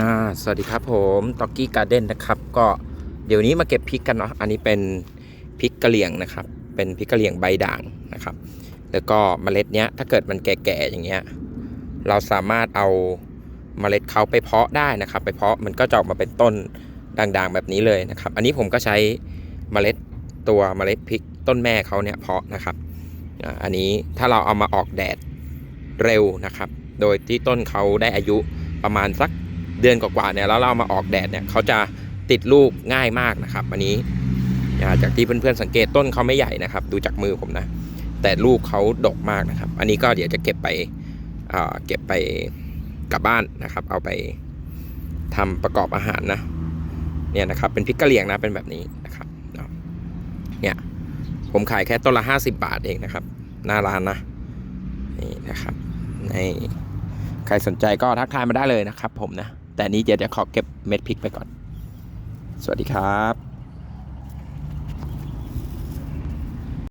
อ่าสวัสดีครับผมต็อกกี้การ์เด้นนะครับ ก็เดี๋ยวนี้มาเก็บพริกกันเนาะอันนี้เป็นพริกกะเหรี่ยงนะครับ เป็นพริกกะเหรี่ยงใบด่างนะครับ แล้วก็เมล็ดเนี้ยถ้าเกิดมันแก่ๆอย่างเงี้ยเราสามารถเอาเมล็ดเขาไปเพาะได้นะครับ ไปเพาะมันก็จะออกมาเป็นต้นด่างๆแบบนี้เลยนะครับ อันนี้ผมก็ใช้เมล็ดตัวเมล็ดพริกต้นแม่เขาเนี่ยเพาะนะครับอันนี้ถ้าเราเอามาออกแดดเร็วนะครับ โดยที่ต้นเขาได้อายุประมาณสัก เดือนกว่าๆเนี่ยแล้วเรามาออกแดดเนี่ยเขาจะติดลูกง่ายมากนะครับ อันนี้จากที่เพื่อนๆสังเกตต้นเขาไม่ใหญ่นะครับ ดูจากมือผมนะ แต่ลูกเขาดกมากนะครับ อันนี้ก็เดี๋ยวจะเก็บไปเก็บไปกลับบ้านนะครับ เอาไปทำประกอบอาหารนะเนี่ยนะครับเป็นพริกกะเหรี่ยงนะเป็นแบบนี้นะครับเนาะเนี่ยผมขายแค่ต้นละ 50 บาทเองนะครับ หน้าร้านนะนี่นะครับในใครสนใจก็ทักทายมาได้เลยนะครับผมนะ แต่นี้เดี๋ยวจะขอเก็บเม็ดพริกไปก่อน สวัสดีครับ